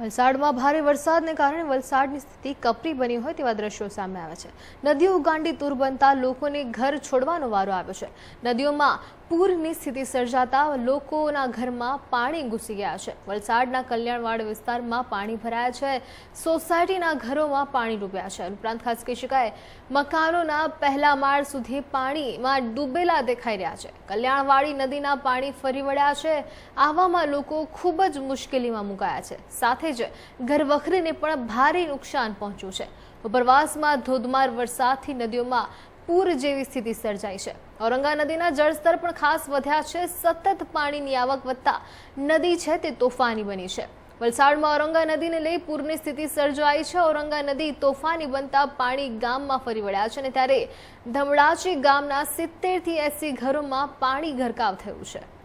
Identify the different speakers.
Speaker 1: વલસાડમાં ભારે વરસાદને કારણે વલસાડની સ્થિતિ કપરી બની હોય તેવા દ્રશ્યો સામે આવે છે. નદીઓ ઉગાંડી તૂર બનતા લોકોને ઘર છોડવાનો વારો આવ્યો છે. નદીઓમાં પૂરની સ્થિતિ સર્જાતા લોકોના ઘરમાં પાણી ઘૂસી ગયા છે. વલસાડના કલ્યાણવાડ વિસ્તારમાં પાણી ભરાયા છે. સોસાયટીના ઘરોમાં પાણી ડૂબ્યા છે. ઉપરાંત ખાસ કહી શકાય, મકાનોના પહેલા માળ સુધી પાણીમાં ડૂબેલા દેખાઈ રહ્યા છે. કલ્યાણવાડી નદીના પાણી ફરી વળ્યા છે. આવામાં લોકો ખૂબ જ મુશ્કેલીમાં મુકાયા છે. સાથે જ ઘરવખરીને પણ ભારે નુકસાન પહોંચ્યું છે. ઉપરવાસમાં ધોધમાર વરસાદથી નદીઓમાં પૂર જેવી સ્થિતિ સર્જાઈ છે. ઔરંગા નદીના જળસ્તર પણ ખાસ વધ્યા છે. સતત પાણીની આવક વધતા નદી છે તે તોફાની બની છે. વલસાડમાં ઔરંગા નદીને લઈ પૂરની સ્થિતિ સર્જાઈ છે. ઔરંગા નદી તોફાની બનતા પાણી ગામમાં ફરી વળ્યા છે અને ત્યારે ધમડાચી ગામના સિત્તેરથી એસી ઘરોમાં પાણી ગરકાવ થયું છે.